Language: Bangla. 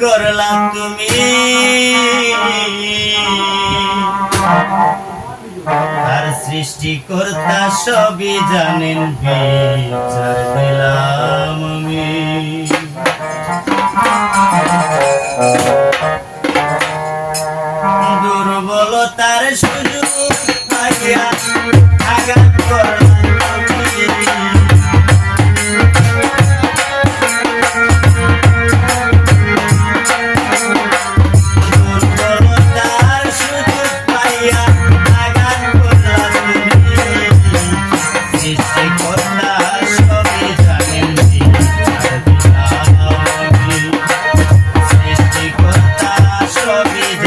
করলাম তুমি। আর সৃষ্টিকর্তা সবই জানেন বিচার আমি। দুর্বলতার সুযোগ Lord,